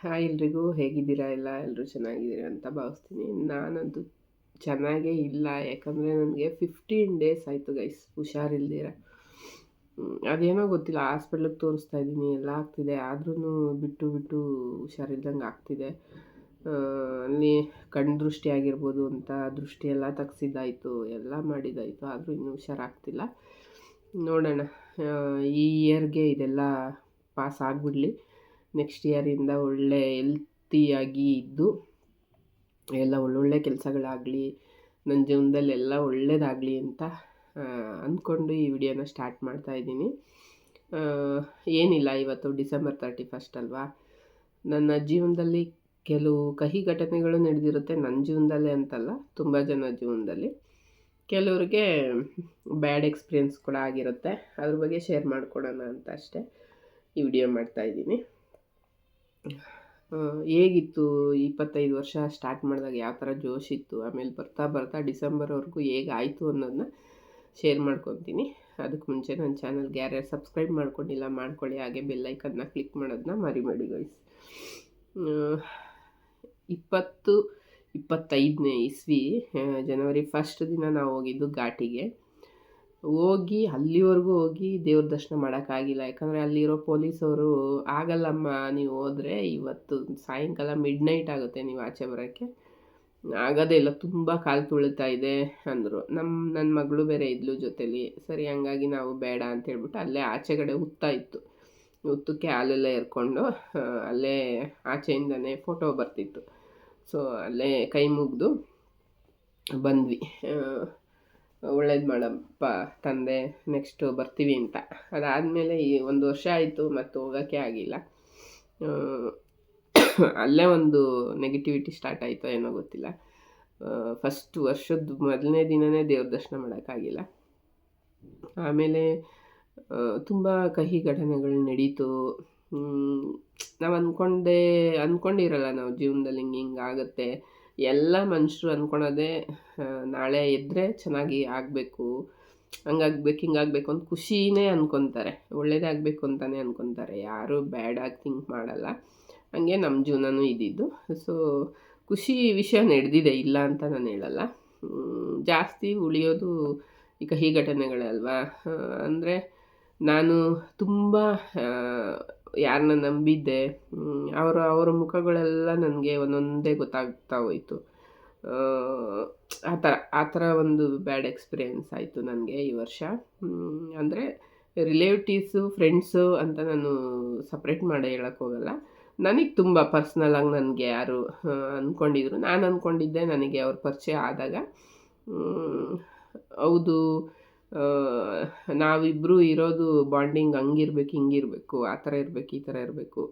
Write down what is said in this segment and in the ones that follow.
Hi ಎಲ್ರಿಗೂ ಹೇಗಿದ್ದೀರಾ? ಎಲ್ಲ ಎಲ್ಲರೂ ಚೆನ್ನಾಗಿದ್ದೀರಾ ಅಂತ ಭಾವಿಸ್ತೀನಿ. ನಾನಂತೂ ಚೆನ್ನಾಗೇ ಇಲ್ಲ. ಯಾಕಂದರೆ ನನಗೆ ಫಿಫ್ಟೀನ್ ಡೇಸ್ ಆಯಿತು ಗೈಸ್ ಹುಷಾರಿಲ್ದಿರ. ಅದೇನೋ ಗೊತ್ತಿಲ್ಲ ಹಾಸ್ಪಿಟ್ಲಿಗೆ ತೋರಿಸ್ತಾ ಇದ್ದೀನಿ, ಎಲ್ಲ ಆಗ್ತಿದೆ. ಆದ್ರೂ ಬಿಟ್ಟು ಬಿಟ್ಟು ಹುಷಾರಿಲ್ದಂಗೆ ಆಗ್ತಿದೆ. ಅಲ್ಲಿ ಕಣ್ಣು ದೃಷ್ಟಿ ಆಗಿರ್ಬೋದು ಅಂತ ದೃಷ್ಟಿ ಎಲ್ಲ ತೆಗ್ಸಿದ್ದಾಯಿತು, ಎಲ್ಲ ಮಾಡಿದ್ದಾಯಿತು. ಆದರೂ ಇನ್ನೂ ಹುಷಾರಾಗ್ತಿಲ್ಲ. ನೋಡೋಣ. ಈ ಇಯರ್ಗೆ ಇದೆಲ್ಲ ಪಾಸ್ ಆಗಿಬಿಡ್ಲಿ. ನೆಕ್ಸ್ಟ್ ಇಯರಿಂದ ಒಳ್ಳೆ ಎಲ್ತಿಯಾಗಿ ಇದ್ದು, ಎಲ್ಲ ಒಳ್ಳೊಳ್ಳೆ ಕೆಲಸಗಳಾಗಲಿ ನನ್ನ ಜೀವನದಲ್ಲಿ ಎಲ್ಲ ಒಳ್ಳೆಯದಾಗಲಿ ಅಂತ ಅಂದ್ಕೊಂಡು ಈ ವಿಡಿಯೋನ ಸ್ಟಾರ್ಟ್ ಮಾಡ್ತಾ ಇದ್ದೀನಿ. ಏನಿಲ್ಲ ಇವತ್ತು ಡಿಸೆಂಬರ್ ತರ್ಟಿ ಫಸ್ಟ್ ಅಲ್ವಾ? ನನ್ನ ಜೀವನದಲ್ಲಿ ಕೆಲವು ಕಹಿ ಘಟನೆಗಳು ನಡೆದಿರುತ್ತೆ ನನ್ನ ಜೀವನದಲ್ಲೇ ಅಂತಲ್ಲ, ತುಂಬ ಜನ ಜೀವನದಲ್ಲಿ. ಕೆಲವ್ರಿಗೆ ಬ್ಯಾಡ್ ಎಕ್ಸ್ಪೀರಿಯೆನ್ಸ್ ಕೂಡ ಆಗಿರುತ್ತೆ. ಅದ್ರ ಬಗ್ಗೆ ಶೇರ್ ಮಾಡ್ಕೊಡೋಣ ಅಂತ ಅಷ್ಟೇ ಈ ವಿಡಿಯೋ ಮಾಡ್ತಾಯಿದ್ದೀನಿ ಹೇಗಿತ್ತು ಇಪ್ಪತ್ತೈದು ವರ್ಷ ಸ್ಟಾರ್ಟ್ ಮಾಡಿದಾಗ? ಯಾವ ಥರ ಜೋಶ್ ಇತ್ತು? ಆಮೇಲೆ ಬರ್ತಾ ಬರ್ತಾ ಡಿಸೆಂಬರ್ವರೆಗೂ ಹೇಗೆ ಆಯಿತು ಅನ್ನೋದನ್ನ ಶೇರ್ ಮಾಡ್ಕೊತೀನಿ. ಅದಕ್ಕೆ ಮುಂಚೆ ನನ್ನ ಚಾನಲ್ಗೆ ಯಾರ್ಯಾರು ಸಬ್ಸ್ಕ್ರೈಬ್ ಮಾಡ್ಕೊಂಡಿಲ್ಲ ಮಾಡ್ಕೊಳ್ಳಿ. ಹಾಗೆ ಬೆಲ್ಲೈಕನ್ನ ಕ್ಲಿಕ್ ಮಾಡೋದನ್ನ ಮರಿಬೇಡಿ ಗೈಸ್ ಇಪ್ಪತ್ತು, ಇಪ್ಪತ್ತೈದನೇ ಇಸ್ವಿ ಜನವರಿ ಫಸ್ಟ್ ದಿನ ನಾವು ಹೋಗಿದ್ದು ಘಾಟಿಗೆ. ಹೋಗಿ, ಅಲ್ಲಿವರೆಗೂ ಹೋಗಿ ದೇವ್ರ ದರ್ಶನ ಮಾಡೋಕ್ಕಾಗಿಲ್ಲ. ಯಾಕಂದರೆ ಅಲ್ಲಿರೋ ಪೊಲೀಸವರು ಆಗಲ್ಲಮ್ಮ, ನೀವು ಹೋದರೆ ಇವತ್ತು ಸಾಯಂಕಾಲ ಮಿಡ್ ನೈಟ್ ಆಗುತ್ತೆ ನೀವು ಆಚೆ ಬರೋಕ್ಕೆ. ಆಗೋದೇ ಇಲ್ಲ, ತುಂಬ ಕಾಲು ತುಳಿತಾ ಇದೆ ಅಂದರು. ನಮ್ಮ ನನ್ನ ಮಗಳು ಬೇರೆ ಇದ್ಲು ಜೊತೇಲಿ. ಸರಿ, ಹಂಗಾಗಿ ನಾವು ಬೇಡ ಅಂತ ಹೇಳ್ಬಿಟ್ಟು ಅಲ್ಲೇ ಆಚೆಗಡೆ ಹುತ್ತಾ ಇತ್ತು. ಹುತ್ತಕ್ಕೆ ಹಾಲೆಲ್ಲ ಎರ್ಕೊಂಡು ಅಲ್ಲೇ ಆಚೆಯಿಂದನೇ ಫೋಟೋ ಬರ್ತಿತ್ತು. ಸೊ ಅಲ್ಲೇ ಕೈ ಮುಗಿದು ಬಂದ್ವಿ. ಒಳ್ಳೇದು ಮಾಡಪ್ಪ ತಂದೆ ನೆಕ್ಸ್ಟು ಬರ್ತೀವಿ ಅಂತ. ಅದಾದಮೇಲೆ ಈ ಒಂದು ವರ್ಷ ಆಯಿತು ಮತ್ತು ಹೋಗೋಕ್ಕೆ ಆಗಿಲ್ಲ. ಅಲ್ಲೇ ಒಂದು ನೆಗೆಟಿವಿಟಿ ಸ್ಟಾರ್ಟ್ ಆಯಿತು ಏನೋ ಗೊತ್ತಿಲ್ಲ. ಫಸ್ಟ್ ವರ್ಷದ ಮೊದಲನೇ ದಿನವೇ ದೇವ್ರ ದರ್ಶನ ಮಾಡೋಕ್ಕಾಗಿಲ್ಲ ಆಮೇಲೆ ತುಂಬ ಕಹಿ ಘಟನೆಗಳು ನಡೀತು. ನಾವು ಅಂದ್ಕೊಂಡೇ ಅಂದ್ಕೊಂಡಿರಲ್ಲ ನಾವು ಜೀವನದಲ್ಲಿ ಹಿಂಗೆ ಹಿಂಗೆ ಆಗುತ್ತೆ. ಎಲ್ಲ ಮನುಷ್ಯರು ಅಂದ್ಕೊಳೋದೇ ನಾಳೆ ಇದ್ದರೆ ಚೆನ್ನಾಗಿ ಆಗಬೇಕು, ಹಂಗಾಗ್ಬೇಕು, ಹಿಂಗಾಗಬೇಕು ಅಂತ ಖುಷಿನೇ ಅಂದ್ಕೊತಾರೆ ಒಳ್ಳೇದಾಗಬೇಕು ಅಂತಲೇ ಅಂದ್ಕೊತಾರೆ ಯಾರೂ ಬ್ಯಾಡಾಗಿ ಥಿಂಕ್ ಮಾಡಲ್ಲ. ಹಂಗೆ ನಮ್ಮ ಜೀವನನೂ ಇದ್ದಿದ್ದು ಸೊ ಖುಷಿ ವಿಷಯ ನಡೆದಿದೆ, ಇಲ್ಲ ಅಂತ ನಾನು ಹೇಳಲ್ಲ. ಜಾಸ್ತಿ ಉಳಿಯೋದು ಈ ಕಹಿ ಘಟನೆಗಳಲ್ವಾ ಅಂದರೆ ನಾನು ತುಂಬ ಯಾರನ್ನ ನಂಬಿದ್ದೆ ಅವರ ಅವರ ಮುಖಗಳೆಲ್ಲ ನನಗೆ ಒಂದೊಂದೇ ಗೊತ್ತಾಗ್ತಾ ಹೋಯಿತು. ಆ ಥರ ಆ ಥರ ಒಂದು ಬ್ಯಾಡ್ ಎಕ್ಸ್ಪೀರಿಯೆನ್ಸ್ ಆಯಿತು ನನಗೆ ಈ ವರ್ಷ. ಅಂದರೆ ರಿಲೇಟಿವ್ಸು ಫ್ರೆಂಡ್ಸು ಅಂತ ನಾನು ಸಪ್ರೇಟ್ ಮಾಡಿ ಹೋಗಲ್ಲ. ನನಗೆ ತುಂಬ ಪರ್ಸ್ನಲಾಗಿ ನನಗೆ ಯಾರು ಅಂದ್ಕೊಂಡಿದ್ರು ನಾನು ಅಂದ್ಕೊಂಡಿದ್ದೆ ನನಗೆ ಅವ್ರ ಪರಿಚಯ ಆದಾಗ. ಹೌದು. ನಾವಿಬ್ಬರು ಇರೋದು ಬಾಂಡಿಂಗ್ ಹಂಗಿರ್ಬೇಕು, ಹಿಂಗಿರಬೇಕು, ಆ ಥರ ಇರಬೇಕು, ಈ ಥರ ಇರಬೇಕು.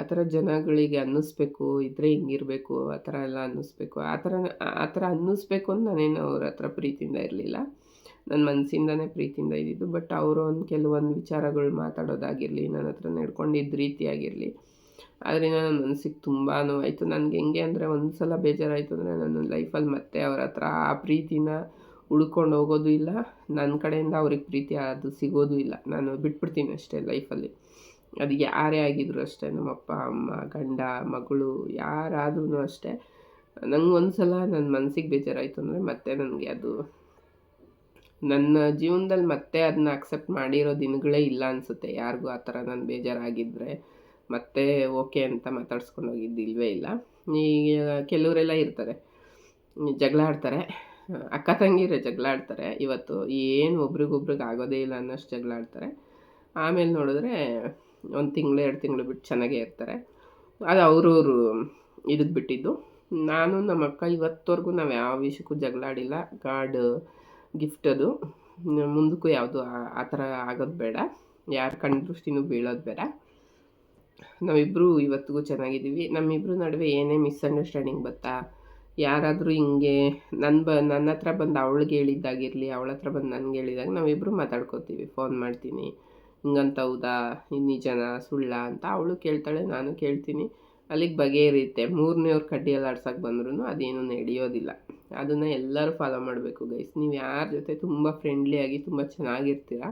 ಆ ಥರ ಜನಗಳಿಗೆ ಅನ್ನಿಸ್ಬೇಕು, ಇದ್ರೆ ಹಿಂಗಿರಬೇಕು, ಆ ಥರ ಎಲ್ಲ ಅನ್ನಿಸ್ಬೇಕು. ಆ ಥರ ಆ ಥರ ಅನ್ನಿಸ್ಬೇಕು ಅಂತ ನಾನೇನು ಅವ್ರ ಹತ್ರ ಪ್ರೀತಿಯಿಂದ ಇರಲಿಲ್ಲ. ನನ್ನ ಮನಸ್ಸಿಂದನೇ ಪ್ರೀತಿಯಿಂದ ಇದ್ದಿದ್ದು, ಬಟ್ ಅವರು ಒಂದು ಕೆಲವೊಂದು ವಿಚಾರಗಳು ಮಾತಾಡೋದಾಗಿರಲಿ, ನನ್ನ ಹತ್ರ ನಡ್ಕೊಂಡಿದ್ದ ರೀತಿಯಾಗಿರಲಿ ಆದ್ದರಿಂದ ನನ್ನ ಮನಸ್ಸಿಗೆ ತುಂಬಾ ನೋವಾಯಿತು ನನಗೆ ಹೆಂಗೆ ಅಂದರೆ ಒಂದು ಸಲ ಬೇಜಾರಾಯಿತು ಅಂದರೆ ನನ್ನ ಲೈಫಲ್ಲಿ ಮತ್ತೆ ಅವ್ರ ಹತ್ರ ಆ ಪ್ರೀತಿನ ಹುಡ್ಕೊಂಡು ಹೋಗೋದು ಇಲ್ಲ. ನನ್ನ ಕಡೆಯಿಂದ ಅವ್ರಿಗೆ ಪ್ರೀತಿ ಅದು ಸಿಗೋದು ಇಲ್ಲ. ನಾನು ಬಿಟ್ಬಿಡ್ತೀನಿ ಅಷ್ಟೇ ಲೈಫಲ್ಲಿ. ಅದು ಯಾರೇ ಆಗಿದ್ರು ಅಷ್ಟೇ ನಮ್ಮ ಅಪ್ಪ ಅಮ್ಮ, ಗಂಡ, ಮಗಳು ಯಾರಾದ್ರೂ ಅಷ್ಟೇ. ನಂಗೆ ಒಂದು ಸಲ ನನ್ನ ಮನಸ್ಸಿಗೆ ಬೇಜಾರಾಯಿತು ಅಂದರೆ ಮತ್ತೆ ನನಗೆ ಅದು ನನ್ನ ಜೀವನದಲ್ಲಿ ಮತ್ತೆ ಅದನ್ನ ಅಕ್ಸೆಪ್ಟ್ ಮಾಡಿರೋ ದಿನಗಳೇ ಇಲ್ಲ ಅನಿಸುತ್ತೆ. ಯಾರಿಗೂ ಆ ಥರ ನಾನು ಬೇಜಾರಾಗಿದ್ದರೆ ಮತ್ತೆ ಓಕೆ ಅಂತ ಮಾತಾಡ್ಸ್ಕೊಂಡು ಹೋಗಿದ್ದು ಇಲ್ಲ. ಈಗ ಕೆಲವರೆಲ್ಲ ಇರ್ತಾರೆ, ಜಗಳ ಆಡ್ತಾರೆ. ಅಕ್ಕ ತಂಗಿರ ಜಗಳ ಆಡ್ತಾರೆ ಇವತ್ತು ಏನು ಒಬ್ರಿಗೊಬ್ರಿಗೆ ಆಗೋದೇ ಇಲ್ಲ ಅನ್ನೋಷ್ಟು ಜಗಳ ಆಡ್ತಾರೆ ಆಮೇಲೆ ನೋಡಿದ್ರೆ ಒಂದು ತಿಂಗಳು, ಎರಡು ತಿಂಗಳು ಬಿಟ್ಟು ಚೆನ್ನಾಗೇ ಇರ್ತಾರೆ. ಅದು ಅವರವರು ಇದಕ್ಕೆ ಬಿಟ್ಟಿದ್ದು. ನಾನು ನಮ್ಮ ಅಕ್ಕ ಇವತ್ತವರೆಗೂ ನಾವು ಯಾವ ವಿಷಯಕ್ಕೂ ಜಗಳ ಆಡಿಲ್ಲ ಗಿಫ್ಟ್ ಅದು. ಮುಂದಕ್ಕೂ ಯಾವುದು ಆ ಥರ ಆಗೋದು ಬೇಡ. ಯಾರ ಕಣ್ದೃಷ್ಟಿನೂ ಬೀಳೋದು ಬೇಡ. ನಾವಿಬ್ಬರು ಇವತ್ತಿಗೂ ಚೆನ್ನಾಗಿದ್ದೀವಿ. ನಮ್ಮಿಬ್ಬರು ನಡುವೆ ಏನೇ ಮಿಸ್ಅಂಡರ್ಸ್ಟ್ಯಾಂಡಿಂಗ್ ಬತ್ತಾ? ಯಾರಾದರೂ ಹಿಂಗೆ ನನ್ನ ಬ, ನನ್ನ ಹತ್ರ ಬಂದು ಅವಳಿಗೆ ಹೇಳಿದ್ದಾಗಿರಲಿ, ಅವಳ ಹತ್ರ ಬಂದು ನನಗೆ ಹೇಳಿದಾಗ ನಾವಿಬ್ಬರು ಮಾತಾಡ್ಕೋತೀವಿ, ಫೋನ್ ಮಾಡ್ತೀನಿ. ಹಿಂಗಂತ ಹೌದಾ? ನಿಜನಾ ಸುಳ್ಳ ಅಂತ ಅವಳು ಕೇಳ್ತಾಳೆ, ನಾನು ಕೇಳ್ತೀನಿ. ಅಲ್ಲಿಗೆ ಬಗೆಹರಿಯುತ್ತೆ. ಮೂರನೇವ್ರು ಕಡ್ಡಿಯಲ್ಲಿ ಆಡ್ಸೋಕೆ ಬಂದ್ರೂ ಅದೇನು ನಡೆಯೋದಿಲ್ಲ. ಅದನ್ನು ಎಲ್ಲರೂ ಫಾಲೋ ಮಾಡಬೇಕು ಗೈಸ್ ನೀವು ಯಾರ ಜೊತೆ ತುಂಬ ಫ್ರೆಂಡ್ಲಿಯಾಗಿ ತುಂಬ ಚೆನ್ನಾಗಿರ್ತೀರ?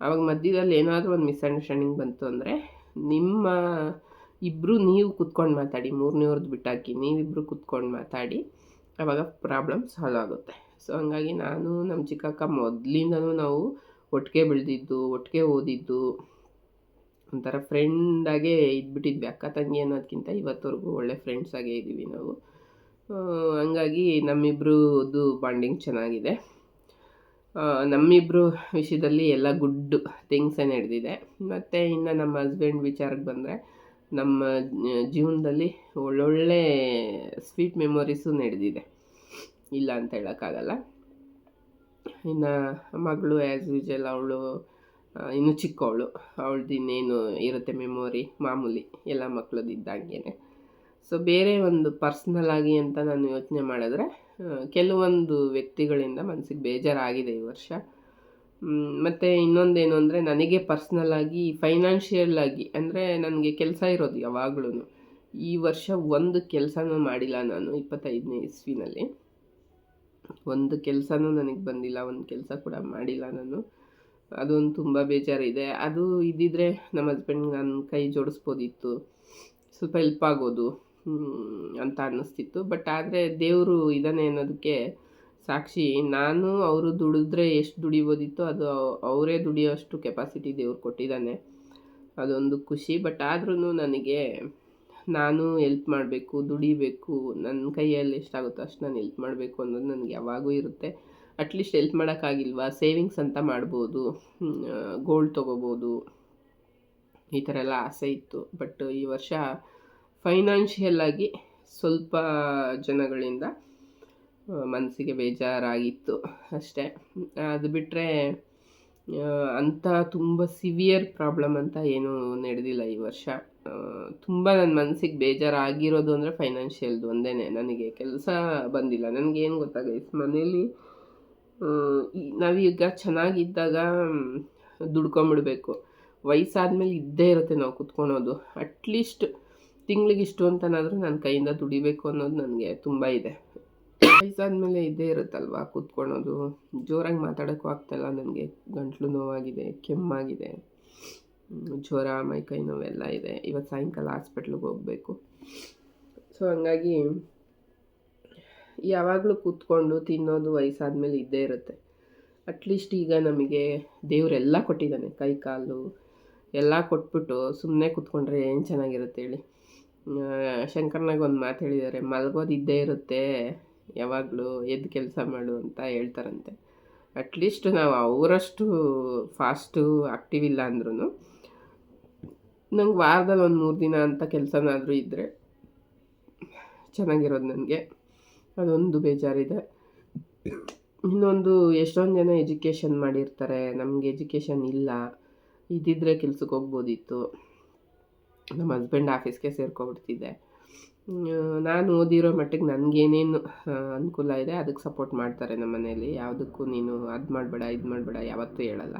ಆವಾಗ ಮಧ್ಯದಲ್ಲಿ ಏನಾದರೂ ಒಂದು ಮಿಸ್ಅಂಡರ್ಸ್ಟ್ಯಾಂಡಿಂಗ್ ಬಂತು ಅಂದರೆ ನಿಮ್ಮ ಇಬ್ಬರು ನೀವು ಕುತ್ಕೊಂಡು ಮಾತಾಡಿ. ಮೂರನೇವ್ರದ್ದು ಬಿಟ್ಟಾಕಿ ನೀವಿಬ್ಬರು ಕುತ್ಕೊಂಡು ಮಾತಾಡಿ ಆವಾಗ ಪ್ರಾಬ್ಲಮ್ ಸಾಲ್ವ್ ಆಗುತ್ತೆ. ಸೊ ಹಂಗಾಗಿ ನಾನು ನಮ್ಮ ಚಿಕ್ಕಕ್ಕ ಮೊದಲಿಂದನೂ ನಾವು ಒಟ್ಟಿಗೆ ಬೆಳೆದಿದ್ದು, ಒಟ್ಟಿಗೆ ಓದಿದ್ದು, ಒಂಥರ ಫ್ರೆಂಡಾಗೆ ಇದ್ಬಿಟ್ಟಿದ್ವಿ. ಅಕ್ಕ, ತಂಗಿ ಅನ್ನೋದಕ್ಕಿಂತ ಇವತ್ತವರೆಗೂ ಒಳ್ಳೆ ಫ್ರೆಂಡ್ಸಾಗೇ ಇದ್ದೀವಿ ನಾವು. ಹಂಗಾಗಿ ನಮ್ಮಿಬ್ರದ್ದು ಬಾಂಡಿಂಗ್ ಚೆನ್ನಾಗಿದೆ. ನಮ್ಮಿಬ್ಬರು ವಿಷಯದಲ್ಲಿ ಎಲ್ಲ ಗುಡ್ ಥಿಂಗ್ಸೇ ನಡೆದಿದೆ ಮತ್ತು ಇನ್ನು ನಮ್ಮ ಹಸ್ಬೆಂಡ್ ವಿಚಾರಕ್ಕೆ ಬಂದರೆ ನಮ್ಮ ಜೀವನದಲ್ಲಿ ಒಳ್ಳೊಳ್ಳೆ ಸ್ವೀಟ್ ಮೆಮೊರೀಸು ನಡೆದಿದೆ. ಇಲ್ಲ ಅಂತ ಹೇಳೋಕ್ಕಾಗಲ್ಲ. ಇನ್ನು ಮಗಳು ಆ್ಯಸ್ ಯೂಜಲ್ ಅವಳು ಇನ್ನೂ ಚಿಕ್ಕವಳು. ಅವಳದ್ದು ಇನ್ನೇನು ಇರುತ್ತೆ ಮೆಮೊರಿ ಮಾಮೂಲಿ ಎಲ್ಲ ಮಕ್ಳದ್ದು ಇದ್ದಂಗೆ ಸೊ ಬೇರೆ ಒಂದು ಪರ್ಸ್ನಲ್ ಆಗಿ ಅಂತ ನಾನು ಯೋಚನೆ ಮಾಡಿದ್ರೆ ಕೆಲವೊಂದು ವ್ಯಕ್ತಿಗಳಿಂದ ಮನಸ್ಸಿಗೆ ಬೇಜಾರಾಗಿದೆ ಈ ವರ್ಷ. ಮತ್ತು ಇನ್ನೊಂದೇನು ಅಂದರೆ ನನಗೆ ಪರ್ಸ್ನಲ್ಲಾಗಿ ಫೈನಾನ್ಷಿಯಲ್ ಆಗಿ, ಅಂದರೆ ನನಗೆ ಕೆಲಸ ಇರೋದು ಯಾವಾಗ್ಲೂ ಈ ವರ್ಷ ಒಂದು ಕೆಲಸನೂ ಮಾಡಿಲ್ಲ ನಾನು ಇಪ್ಪತ್ತೈದನೇ ಇಸ್ವಿನಲ್ಲಿ. ಒಂದು ಕೆಲಸನೂ ನನಗೆ ಬಂದಿಲ್ಲ, ಒಂದು ಕೆಲಸ ಕೂಡ ಮಾಡಿಲ್ಲ ನಾನು. ಅದೊಂದು ತುಂಬ ಬೇಜಾರಿದೆ. ಅದು ಇದ್ದಿದ್ರೆ ನಮ್ಮ ಹಸ್ಬೆಂಡ್ ನನ್ನ ಕೈ ಜೋಡಿಸ್ಬೋದಿತ್ತು, ಸ್ವಲ್ಪ ಹೆಲ್ಪ್ ಆಗೋದು ಅಂತ ಅನ್ನಿಸ್ತಿತ್ತು. ಬಟ್ ಆದರೆ ದೇವರು ಇದ್ದಾನೆ ಅನ್ನೋದಕ್ಕೆ ಸಾಕ್ಷಿ, ನಾನು ಅವರು ದುಡಿದ್ರೆ ಎಷ್ಟು ದುಡಿಬೋದಿತ್ತು ಅದು ಅವರೇ ದುಡಿಯೋಷ್ಟು ಕೆಪಾಸಿಟಿ ದೇವ್ರು ಕೊಟ್ಟಿದ್ದಾನೆ. ಅದೊಂದು ಖುಷಿ ಬಟ್ ಆದ್ರೂ ನನಗೆ ನಾನು ಎಲ್ಪ್ ಮಾಡಬೇಕು, ದುಡಿಬೇಕು ನನ್ನ ಕೈಯಲ್ಲಿ ಎಷ್ಟಾಗುತ್ತೋ ಅಷ್ಟು ನಾನು ಎಲ್ಪ್ ಮಾಡಬೇಕು ಅನ್ನೋದು ನನಗೆ ಯಾವಾಗೂ ಇರುತ್ತೆ. At least help ಮಾಡೋಕ್ಕಾಗಿಲ್ವಾ? ಸೇವಿಂಗ್ಸ್ ಅಂತ ಮಾಡ್ಬೋದು ಗೋಲ್ಡ್ ತೊಗೋಬೋದು, ಈ ಥರ ಎಲ್ಲ ಆಸೆ ಇತ್ತು. ಬಟ್ ಈ ವರ್ಷ ಫೈನಾನ್ಷಿಯಲ್ ಆಗಿ ಸ್ವಲ್ಪ ಜನಗಳಿಂದ ಮನಸ್ಸಿಗೆ ಬೇಜಾರಾಗಿತ್ತು ಅಷ್ಟೇ. ಅದು ಬಿಟ್ಟರೆ ಅಂಥ ತುಂಬ ಸಿವಿಯರ್ ಪ್ರಾಬ್ಲಮ್ ಅಂತ ಏನೂ ನಡೆದಿಲ್ಲ ಈ ವರ್ಷ. ತುಂಬ ನನ್ನ ಮನಸ್ಸಿಗೆ ಬೇಜಾರಾಗಿರೋದು ಅಂದರೆ ಫೈನಾನ್ಷಿಯಲ್ದು ಒಂದೇ ನನಗೆ ಕೆಲಸ ಬಂದಿಲ್ಲ. ನನಗೇನು ಗೊತ್ತಾಗೈತೆ ಮನೇಲಿ ನಾವೀಗ ಚೆನ್ನಾಗಿದ್ದಾಗ ದುಡ್ಕೊಂಬಿಡ್ಬೇಕು. ವಯಸ್ಸಾದ್ಮೇಲೆ ಇದ್ದೇ ಇರುತ್ತೆ ನಾವು ಕುತ್ಕೊಳೋದು. ಅಟ್ಲೀಸ್ಟ್ ತಿಂಗ್ಳಿಗೆ ಇಷ್ಟು ಅಂತನಾದರೂ ನನ್ನ ಕೈಯಿಂದ ದುಡಿಬೇಕು ಅನ್ನೋದು ನನಗೆ ತುಂಬ ಇದೆ. ವಯಸ್ಸಾದ್ಮೇಲೆ ಇದ್ದೇ ಇರುತ್ತಲ್ವಾ ಕೂತ್ಕೊಳೋದು ಜೋರಾಗಿ ಮಾತಾಡೋಕ್ಕೂ ಆಗ್ತಾಯಿಲ್ಲ ನನಗೆ. ಗಂಟ್ಲು ನೋವಾಗಿದೆ, ಕೆಮ್ಮಾಗಿದೆ. ಜ್ವರ ಮೈಕೈ ನೋವೆಲ್ಲ ಇದೆ. ಇವತ್ತು ಸಾಯಂಕಾಲ ಹಾಸ್ಪಿಟ್ಲಿಗೆ ಹೋಗಬೇಕು. ಸೊ ಹಂಗಾಗಿ ಯಾವಾಗಲೂ ಕೂತ್ಕೊಂಡು ತಿನ್ನೋದು ವಯಸ್ಸಾದ್ಮೇಲೆ ಇದ್ದೇ ಇರುತ್ತೆ. ಅಟ್ಲೀಸ್ಟ್ ಈಗ ನಮಗೆ ದೇವರೆಲ್ಲ ಕೊಟ್ಟಿದ್ದಾನೆ. ಕೈ, ಕಾಲು ಎಲ್ಲ ಕೊಟ್ಬಿಟ್ಟು ಸುಮ್ಮನೆ ಕೂತ್ಕೊಂಡ್ರೆ ಏನು ಚೆನ್ನಾಗಿರುತ್ತೆ ಹೇಳಿ. ಶಂಕರ್ನಾಗ ಒಂದು ಮಾತು ಹೇಳಿದ್ದಾರೆ ಮಲಗೋದು ಇದ್ದೇ ಇರುತ್ತೆ. ಯಾವಾಗಲೂ ಎದ್ದು ಕೆಲಸ ಮಾಡು ಅಂತ ಹೇಳ್ತಾರಂತೆ. ಅಟ್ಲೀಸ್ಟ್ ನಾವು ಅವರಷ್ಟು ಫಾಸ್ಟು ಆಕ್ಟಿವ್ ಇಲ್ಲ ಅಂದ್ರೂ ನಂಗೆ ವಾರದಲ್ಲಿ ಒಂದು ಮೂರು ದಿನ ಅಂತ ಕೆಲಸನಾದರೂ ಇದ್ದರೆ ಚೆನ್ನಾಗಿರೋದು ನನಗೆ. ಅದೊಂದು ಬೇಜಾರಿದೆ. ಇನ್ನೊಂದು ಎಷ್ಟೊಂದು ಜನ ಎಜುಕೇಷನ್ ಮಾಡಿರ್ತಾರೆ. ನಮಗೆ ಎಜುಕೇಷನ್ ಇಲ್ಲ. ಇದ್ದಿದ್ರೆ ಕೆಲ್ಸಕ್ಕೆ ಹೋಗ್ಬೋದಿತ್ತು. ನಮ್ಮ ಹಸ್ಬೆಂಡ್ ಆಫೀಸ್ಗೆ ಸೇರ್ಕೊಬಿಡ್ತಿದ್ದೆ. ನಾನು ಓದಿರೋ ಮಟ್ಟಿಗೆ ನನಗೇನೇನು ಅನುಕೂಲ ಇದೆ ಅದಕ್ಕೆ ಸಪೋರ್ಟ್ ಮಾಡ್ತಾರೆ ನಮ್ಮ ಮನೆಯಲ್ಲಿ. ಯಾವುದಕ್ಕೂ ನೀನು ಅದು ಮಾಡಬೇಡ, ಇದು ಮಾಡಬೇಡ, ಯಾವತ್ತೂ ಹೇಳಲ್ಲ.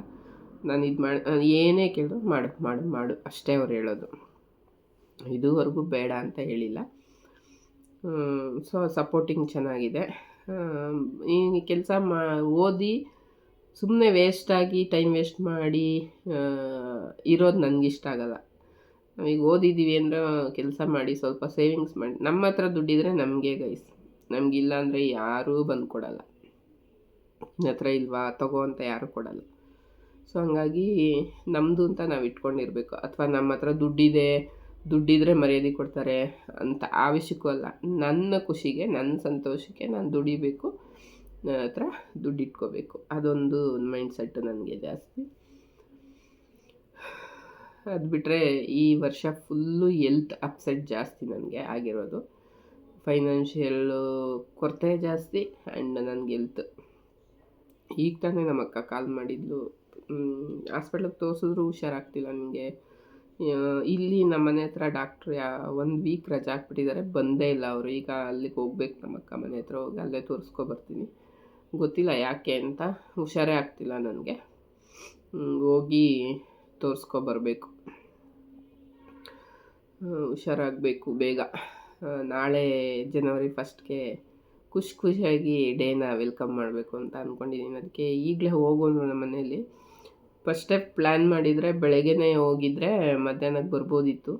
ನಾನು ಇದು ಮಾಡಿ ಏನೇ ಕೇಳಿದ್ರು ಮಾಡು ಮಾಡು ಮಾಡು, ಅಷ್ಟೇ ಅವ್ರು ಹೇಳೋದು. ಇದುವರೆಗೂ ಬೇಡ ಅಂತ ಹೇಳಿಲ್ಲ. ಸೊ ಸಪೋರ್ಟಿಂಗ್ ಚೆನ್ನಾಗಿದೆ. ಈ ಕೆಲಸ ಮಾ, ಓದಿ ಸುಮ್ಮನೆ ವೇಸ್ಟಾಗಿ ಟೈಮ್ ವೇಸ್ಟ್ ಮಾಡಿ ಇರೋದು ನನಗಿಷ್ಟ ಆಗಲ್ಲ. ನಾವೀಗ ಓದಿದ್ದೀವಿ ಅಂದ್ರೆ ಕೆಲಸ ಮಾಡಿ ಸ್ವಲ್ಪ ಸೇವಿಂಗ್ಸ್ ಮಾಡಿ. ನಮ್ಮ ಹತ್ರ ದುಡ್ಡಿದ್ರೆ ನಮಗೆ ಗೈಸ್ ನಮಗಿಲ್ಲ ಅಂದರೆ ಯಾರೂ ಬಂದು ಕೊಡಲ್ಲ. ಹತ್ರ ಇಲ್ವಾ? ತಗೋ ಅಂತ ಯಾರೂ ಕೊಡಲ್ಲ. ಸೊ ಹಂಗಾಗಿ ನಮ್ಮದು ಅಂತ ನಾವು ಇಟ್ಕೊಂಡಿರಬೇಕು. ಅಥವಾ ನಮ್ಮ ಹತ್ರ ದುಡ್ಡಿದೆ, ದುಡ್ಡಿದ್ರೆ ಮರ್ಯಾದೆ ಕೊಡ್ತಾರೆ ಅಂತ ಆ ಅಲ್ಲ. ನನ್ನ ಖುಷಿಗೆ, ನನ್ನ ಸಂತೋಷಕ್ಕೆ ನಾನು ದುಡಿಬೇಕು. ನನ್ನ ಹತ್ರ ದುಡ್ಡು ಇಟ್ಕೋಬೇಕು. ಅದೊಂದು ಮೈಂಡ್ ಸೆಟ್ ನನಗೆ ಜಾಸ್ತಿ. ಅದು ಬಿಟ್ಟರೆ ಈ ವರ್ಷ ಫುಲ್ಲು ಎಲ್ತ್ ಅಪ್ಸೆಟ್ ಜಾಸ್ತಿ ನನಗೆ ಆಗಿರೋದು. ಫೈನಾನ್ಷಿಯಲ್ಲು ಕೊರತೆ ಜಾಸ್ತಿ ಆ್ಯಂಡ್ ನನಗೆ ಎಲ್ತ್ ಈಗ ತಾನೇ ನಮ್ಮ ಅಕ್ಕ ಕಾಲ್ ಮಾಡಿದ್ಲು. ಹಾಸ್ಪಿಟ್ಲಿಗೆ ತೋರಿಸಿದ್ರು ಹುಷಾರಾಗ್ತಿಲ್ಲ ನನಗೆ. ಇಲ್ಲಿ ನಮ್ಮ ಮನೆ ಹತ್ರ ಡಾಕ್ಟ್ರ್ ಯಾ, ಒಂದು ವೀಕ್ ರಜೆ ಹಾಕ್ಬಿಟ್ಟಿದ್ದಾರೆ ಬಂದೇ ಇಲ್ಲ ಅವರು. ಈಗ ಅಲ್ಲಿಗೆ ಹೋಗ್ಬೇಕು ನಮ್ಮ ಅಕ್ಕ ಮನೆ ಹತ್ರ, ಹೋಗಿ ಅಲ್ಲೇ ತೋರಿಸ್ಕೊಬರ್ತೀನಿ ಗೊತ್ತಿಲ್ಲ ಯಾಕೆ ಅಂತ, ಹುಷಾರೇ ಆಗ್ತಿಲ್ಲ ನನಗೆ. ಹೋಗಿ ತೋರಿಸ್ಕೊಬರ್ಬೇಕು ಹುಷಾರಾಗಬೇಕು ಬೇಗ. ನಾಳೆ ಜನವರಿ ಫಸ್ಟ್ಗೆ ಖುಷಿ ಖುಷಿಯಾಗಿ ಡೇನ ವೆಲ್ಕಮ್ ಮಾಡಬೇಕು ಅಂತ ಅಂದ್ಕೊಂಡಿದ್ದೀನಿ ಅದಕ್ಕೆ ಈಗಲೇ ಹೋಗೋಣ ನಮ್ಮ ಮನೇಲಿ ಫಸ್ಟೇ ಪ್ಲ್ಯಾನ್ ಮಾಡಿದರೆ ಬೆಳಗ್ಗೆನೇ ಹೋಗಿದ್ರೆ ಮಧ್ಯಾಹ್ನಕ್ಕೆ ಬರ್ಬೋದಿತ್ತು.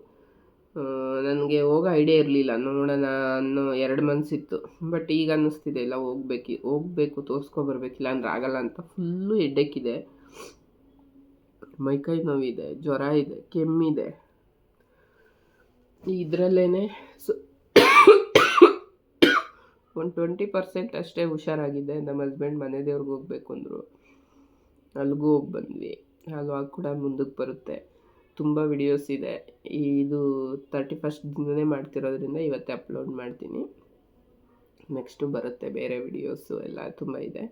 ನನಗೆ ಹೋಗೋ ಐಡಿಯಾ ಇರಲಿಲ್ಲ. ನೋಡೋಣ ಅನ್ನೋ ಎರಡು ಮನಸ್ಸಿತ್ತು ಬಟ್ ಈಗ ಅನ್ನಿಸ್ತಿದೆ, ಇಲ್ಲ ಹೋಗ್ಬೇಕು ಹೋಗ್ಬೇಕು ತೋರಿಸ್ಕೊಬರ್ಬೇಕಿಲ್ಲ ಅಂದ್ರೆ ಆಗಲ್ಲ ಅಂತ. ಫುಲ್ಲು ಹೆಡ್ಡೇಕಿದೆ ಮೈಕೈ ನೋವಿದೆ, ಜ್ವರ ಇದೆ, ಕೆಮ್ಮಿದೆ. ಇದರಲ್ಲೇ ಸೊ ಒಂದು ಟ್ವೆಂಟಿ ಪರ್ಸೆಂಟ್ ಅಷ್ಟೇ ಹುಷಾರಾಗಿದೆ. ನಮ್ಮ ಹಸ್ಬೆಂಡ್ ಮನೆ ದೇವ್ರಿಗೆ ಹೋಗ್ಬೇಕು ಅಂದರು. ಅಲ್ಲಿಗೂ ಹೋಗಿ ಬಂದ್ವಿ. ಅಲ್ವಾಗ ಕೂಡ ಮುಂದಕ್ಕೆ ಬರುತ್ತೆ. ತುಂಬ ವಿಡಿಯೋಸ್ ಇದೆ. ಇದು ತರ್ಟಿ ಫಸ್ಟ್ ದಿನವೇ ಮಾಡ್ತಿರೋದ್ರಿಂದ ಇವತ್ತೇ ಅಪ್ಲೋಡ್ ಮಾಡ್ತೀನಿ. ನೆಕ್ಸ್ಟು ಬರುತ್ತೆ ಬೇರೆ ವಿಡಿಯೋಸು ಎಲ್ಲ ತುಂಬ ಇದೆ.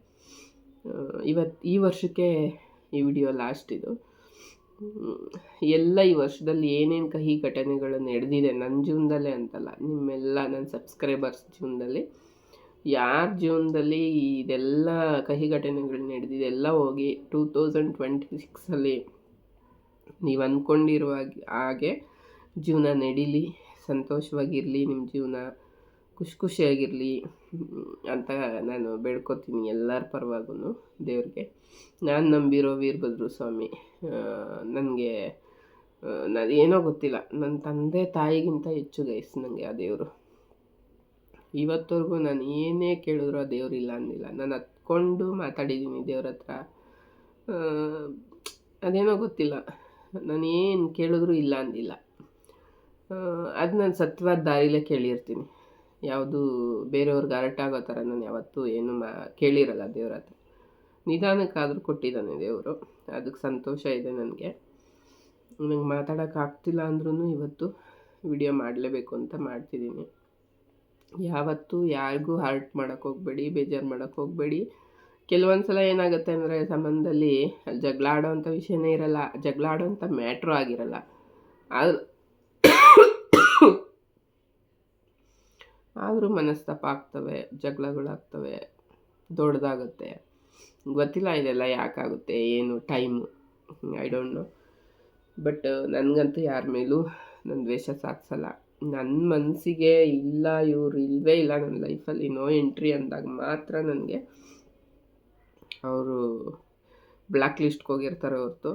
ಇವತ್ತು ಈ ವರ್ಷಕ್ಕೆ ಈ ವಿಡಿಯೋ ಲಾಸ್ಟ್ ಇದು. ಎಲ್ಲ ಈ ವರ್ಷದಲ್ಲಿ ಏನೇನು ಕಹಿ ಘಟನೆಗಳು ನಡೆದಿದೆ ನನ್ನ ಜೀವನದಲ್ಲೇ ಅಂತಲ್ಲ, ನಿಮ್ಮೆಲ್ಲ ನನ್ನ ಸಬ್ಸ್ಕ್ರೈಬರ್ಸ್ ಜೀವನದಲ್ಲಿ, ಯಾರ ಜೀವನದಲ್ಲಿ ಇದೆಲ್ಲ ಕಹಿ ಘಟನೆಗಳು ನಡೆದಿದೆ ಎಲ್ಲ ಹೋಗಿ ಟೂ ತೌಸಂಡ್ ಟ್ವೆಂಟಿ ಸಿಕ್ಸಲ್ಲಿ ನೀವು ಅಂದ್ಕೊಂಡಿರುವ ಹಾಗೆ ಜೀವನ ನಡೀಲಿ, ಸಂತೋಷವಾಗಿರಲಿ ನಿಮ್ಮ ಜೀವನ ಖುಷಿ ಖುಷಿಯಾಗಿರಲಿ ಅಂತ ನಾನು ಬೇಡ್ಕೋತೀನಿ ಎಲ್ಲರ ಪರವಾಗೂ ದೇವ್ರಿಗೆ. ನಾನು ನಂಬಿರೋ ವೀರಭದ್ರ ಸ್ವಾಮಿ ನನಗೆ ನಾನು ಏನೋ ಗೊತ್ತಿಲ್ಲ. ನನ್ನ ತಂದೆ ತಾಯಿಗಿಂತ ಹೆಚ್ಚು ಗೈಸ್ ನನಗೆ ಆ ದೇವರು. ಇವತ್ತವರೆಗೂ ನಾನು ಏನೇ ಕೇಳಿದ್ರು ಆ ದೇವ್ರಿಲ್ಲ ಅಂದಿಲ್ಲ. ನಾನು ಹತ್ಕೊಂಡು ಮಾತಾಡಿದ್ದೀನಿ ದೇವ್ರ ಹತ್ರ. ಅದೇನೋ ಗೊತ್ತಿಲ್ಲ. ನಾನು ಏನು ಕೇಳಿದ್ರು ಇಲ್ಲ ಅಂದಿಲ್ಲ. ಅದು ನಾನು ಸತ್ವಾದ ದಾರಿಲೇ ಕೇಳಿರ್ತೀನಿ. ಯಾವುದು ಬೇರೆಯವ್ರಿಗೆ ಅರಟ್ ಆಗೋ ಥರ ನಾನು ಯಾವತ್ತೂ ಏನು ಮಾ, ಕೇಳಿರಲ್ಲ ದೇವ್ರ ಹತ್ರ. ನಿಧಾನಕ್ಕಾದರೂ ಕೊಟ್ಟಿದ್ದಾನೆ ದೇವರು. ಅದಕ್ಕೆ ಸಂತೋಷ ಇದೆ ನನಗೆ. ನನಗೆ ಮಾತಾಡೋಕ್ಕಾಗ್ತಿಲ್ಲ ಅಂದ್ರೂ ಇವತ್ತು ವಿಡಿಯೋ ಮಾಡಲೇಬೇಕು ಅಂತ ಮಾಡ್ತಿದ್ದೀನಿ. ಯಾವತ್ತೂ ಯಾರಿಗೂ ಹರ್ಟ್ ಮಾಡೋಕ್ಕೆ ಹೋಗಬೇಡಿ, ಬೇಜಾರು ಮಾಡೋಕ್ಕೆ ಹೋಗಬೇಡಿ. ಕೆಲವೊಂದು ಸಲ ಏನಾಗುತ್ತೆ ಅಂದರೆ ಸಂಬಂಧದಲ್ಲಿ ಜಗಳ ಆಡೋವಂಥ ವಿಷಯನೇ ಇರಲ್ಲ ಜಗಳ ಆಡೋವಂಥ ಮ್ಯಾಟ್ರೂ ಆಗಿರಲ್ಲ. ಆದರೂ ಮನಸ್ತಾಪ ಆಗ್ತವೆ ಜಗಳಗಳಾಗ್ತವೆ, ದೊಡ್ಡದಾಗುತ್ತೆ. ಗೊತ್ತಿಲ್ಲ ಇದೆಲ್ಲ ಯಾಕಾಗುತ್ತೆ, ಏನು time I don't know but ನನಗಂತೂ ಯಾರ ಮೇಲೂ ನನ್ನ ದ್ವೇಷ ಸಾಧಿಸಲ್ಲ ನನ್ನ ಮನಸ್ಸಿಗೆ ಇಲ್ಲ, ಇವ್ರು ಇಲ್ಲವೇ ಇಲ್ಲ ನನ್ನ ಲೈಫಲ್ಲಿ ನೋ ಎಂಟ್ರಿ ಅಂದಾಗ ಮಾತ್ರ ನನಗೆ ಅವರು ಬ್ಲ್ಯಾಕ್ ಲಿಸ್ಟ್ಗೆ ಹೋಗಿರ್ತಾರೆ ಹೊರತು.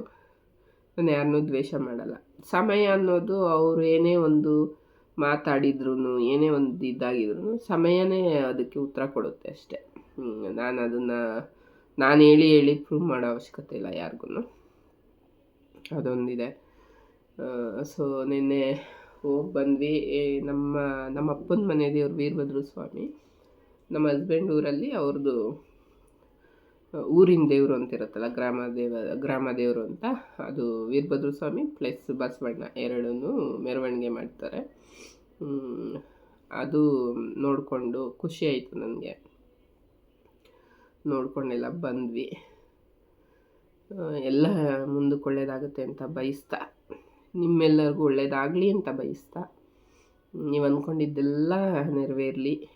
ನಾನು ಯಾರನ್ನೂ ದ್ವೇಷ ಮಾಡಲ್ಲ. ಸಮಯ ಅನ್ನೋದು ಅವರು ಏನೇ ಒಂದು ಮಾತಾಡಿದ್ರು ಏನೇ ಒಂದು ಇದಾಗಿದ್ರು ಸಮಯನೇ ಅದಕ್ಕೆ ಉತ್ತರ ಕೊಡುತ್ತೆ ಅಷ್ಟೆ. ನಾನು ಅದನ್ನು ನಾನು ಹೇಳಿ ಹೇಳಿ ಪ್ರೂವ್ ಮಾಡೋ ಅವಶ್ಯಕತೆ ಇಲ್ಲ ಯಾರಿಗೂ ಅದೊಂದಿದೆ. ಸೊ ನಿನ್ನೆ ಹೋಗಿ ಬಂದ್ವಿ. ನಮ್ಮ ನಮ್ಮ ಅಪ್ಪನ ಮನೆ ದೇವ್ರು ವೀರಭದ್ರ ಸ್ವಾಮಿ. ನಮ್ಮ ಹಸ್ಬೆಂಡ್ ಊರಲ್ಲಿ ಅವ್ರದ್ದು ಊರಿನ ದೇವರು ಅಂತಿರುತ್ತಲ್ಲ ಗ್ರಾಮ ದೇವ, ಗ್ರಾಮ ದೇವರು ಅಂತ. ಅದು ವೀರಭದ್ರ ಸ್ವಾಮಿ ಪ್ಲಸ್ ಬಸವಣ್ಣ ಎರಡೂ ಮೆರವಣಿಗೆ ಮಾಡ್ತಾರೆ. ಅದು ನೋಡಿಕೊಂಡು ಖುಷಿ ಆಯಿತು ನನಗೆ. ನೋಡ್ಕೊಂಡೆಲ್ಲ, ಬಂದ್ವಿ. ಎಲ್ಲ ಮುಂದಕ್ಕೆ ಒಳ್ಳೇದಾಗುತ್ತೆ ಅಂತ ಬಯಸ್ತಾ. ನಿಮ್ಮೆಲ್ಲರಿಗೂ ಒಳ್ಳೇದಾಗಲಿ ಅಂತ ಬಯಸ್ತಾ. ನೀವು ಅಂದ್ಕೊಂಡಿದ್ದೆಲ್ಲ ನೆರವೇರಲಿ.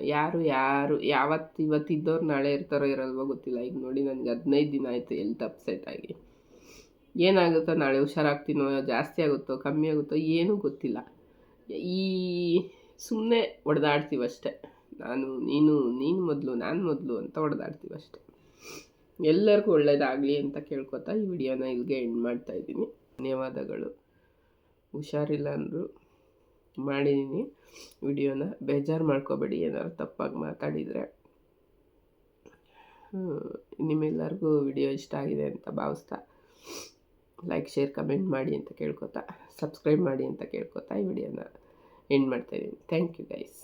ಯಾರು ಯಾರು, ಯಾವತ್ತು ಇವತ್ತಿದ್ದವ್ರು ನಾಳೆ ಇರ್ತಾರೋ ಇರಲ್ವೋ ಗೊತ್ತಿಲ್ಲ. ಈಗ ನೋಡಿ, ನನಗೆ ಹದಿನೈದು ದಿನ ಆಯಿತು ಎಲ್ತ್ ಅಪ್ಸೆಟ್ ಆಗಿ. ಏನಾಗುತ್ತೋ ನಾಳೆ ಹುಷಾರಾಗ್ತೀನೋ, ಜಾಸ್ತಿ ಆಗುತ್ತೋ, ಕಮ್ಮಿ ಆಗುತ್ತೋ ಏನೂ ಗೊತ್ತಿಲ್ಲ. ಈ ಸುಮ್ಮನೆ ಹೊಡೆದಾಡ್ತೀವಷ್ಟೆ ನಾನು, ನೀನು ನೀನು ಮೊದಲು, ನಾನು ಮೊದಲು ಅಂತ ಹೊಡೆದಾಡ್ತೀವಿ ಅಷ್ಟೇ. ಎಲ್ಲರಿಗೂ ಒಳ್ಳೇದಾಗಲಿ ಅಂತ ಕೇಳ್ಕೊತಾ ಈ ವಿಡಿಯೋನ ಇಲ್ಲಿಗೆ ಎಂಡ್ ಮಾಡ್ತಾ ಇದ್ದೀನಿ. ಧನ್ಯವಾದಗಳು. ಹುಷಾರಿಲ್ಲ ಅಂದರು ಮಾಡಿದ್ದೀನಿ ವಿಡಿಯೋನ ಬೇಜಾರು ಮಾಡ್ಕೋಬೇಡಿ, ಏನಾದ್ರು ತಪ್ಪಾಗಿ ಮಾತಾಡಿದರೆ. ನಿಮ್ಮೆಲ್ಲರಿಗೂ ವಿಡಿಯೋ ಇಷ್ಟ ಆಗಿದೆ ಅಂತ ಭಾವಿಸ್ತಾ ಲೈಕ್ ಶೇರ್ ಕಮೆಂಟ್ ಮಾಡಿ ಅಂತ ಕೇಳ್ಕೊತಾ ಸಬ್ಸ್ಕ್ರೈಬ್ ಮಾಡಿ ಅಂತ ಕೇಳ್ಕೊತಾ ಈ ವಿಡಿಯೋನ ಎಂಡ್ ಮಾಡ್ತಾಯಿದ್ದೀನಿ ಥ್ಯಾಂಕ್ ಯು ಗೈಸ್